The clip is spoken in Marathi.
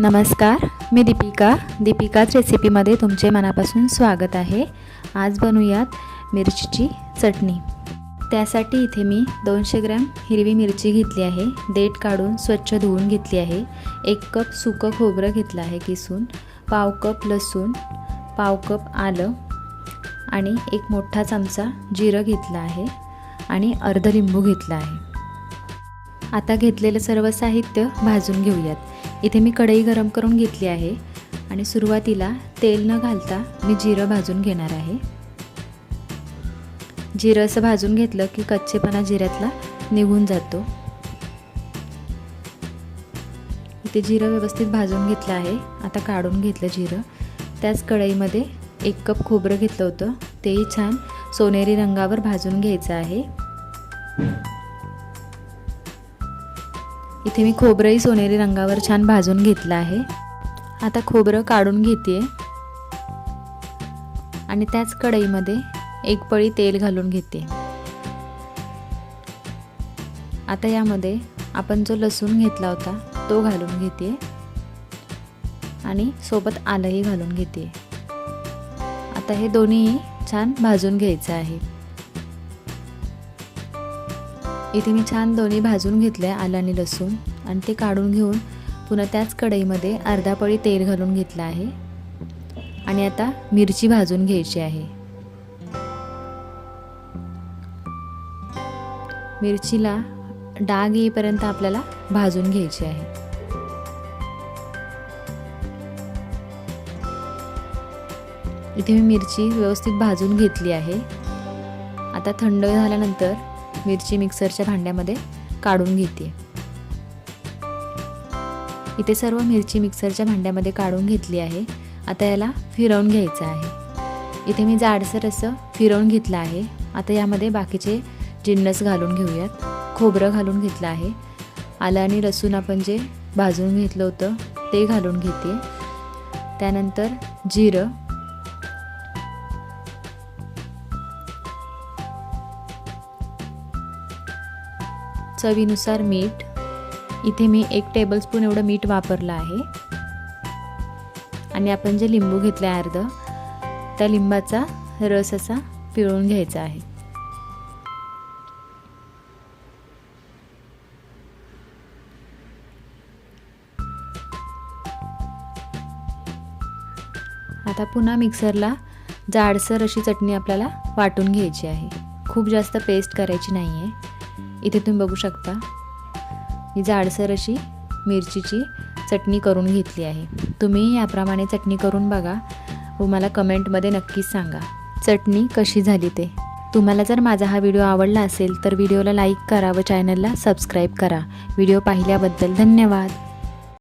नमस्कार मी दीपिका. दीपिकाच रेसिपीमध्ये तुमचे मनापासून स्वागत आहे. आज बनवूयात मिरचीची चटणी. त्यासाठी इथे मी दोनशे ग्रॅम हिरवी मिरची घेतली आहे. देठ काढून स्वच्छ धुवून घेतली आहे. एक कप सुकं खोबरं घेतलं आहे किसून. पाव कप लसूण पाव कप आलं आणि एक मोठा चमचा जिरं घेतलं आहे आणि अर्ध लिंबू घेतला आहे. आता घेतलेलं सर्व साहित्य भाजून घेऊयात. इथे मी कढई गरम करून घेतली आहे आणि सुरुवातीला तेल न घालता मी जिरं भाजून घेणार आहे. जिरं असं भाजून घेतलं की कच्चेपणा जिऱ्यातला निघून जातो. इथे जिरं व्यवस्थित भाजून घेतलं आहे. आता काढून घेतलं जिरं. त्याच कढईमध्ये एक कप खोबरं घेतलं होतं. तेही छान सोनेरी रंगावर भाजून घ्यायचं आहे. इथे मी खोबरंही सोनेरी रंगावर छान भाजून घेतलं आहे. आता खोबरं काढून घेते आणि त्याच कढईमध्ये एक पळी तेल घालून घेते. आता यामध्ये आपण जो लसूण घेतला होता तो घालून घेते आणि सोबत आलंही घालून घेते आता हे दोन्हीही छान भाजून घ्यायचं आहे. इथे मी छान दोन्ही भाजून घेतले आलं आणि लसूण. आणि ते काढून घेऊन पुन्हा त्याच कढईमध्ये अर्धा पळी तेल घालून घेतलं आहे. आणि आता मिरची भाजून घ्यायची आहे. मिरचीला डाग येईपर्यंत आपल्याला भाजून घ्यायची आहे. इथे मी मिरची व्यवस्थित भाजून घेतली आहे. आता थंड झाल्यानंतर मिरची मिक्सरच्या भांड्यामध्ये काढून घेते. इथे सर्व मिरची मिक्सरच्या भांड्यामध्ये काढून घेतली आहे. आता याला फिरवून घ्यायचं आहे. इथे मी जाडसर असं फिरवून घेतलं आहे. आता यामध्ये बाकीचे जिन्नस घालून घेऊयात. खोबरं घालून घेतलं आहे. आलं आणि लसूण आपण जे भाजून घेतलं होतं ते घालून घेते. त्यानंतर जिरं चवीनुसार मीठ. इथे मी एक टेबलस्पून एवढं मीठ वापरलं आहे. आणि आपण जे लिंबू घेतलं आहे अर्ध त्या लिंबाचा रस असा पिळून घ्यायचा आहे. आता पुन्हा मिक्सरला जाडसर अशी चटणी आपल्याला वाटून घ्यायची आहे. खूप जास्त पेस्ट करायची नाही आहे इथे तुम्ही बघू शकता. ही जाडसर अशी मिरचीची चटणी करून घेतली आहे. तुम्ही याप्रमाणे चटणी करून बघा. व मला कमेंटमध्ये नक्कीच सांगा. चटणी कशी झाली ते. तुम्हाला जर माझा हा व्हिडिओ आवडला असेल तर व्हिडिओला लाईक करा व चॅनलला सबस्क्राईब करा. व्हिडिओ पाहिल्याबद्दल धन्यवाद.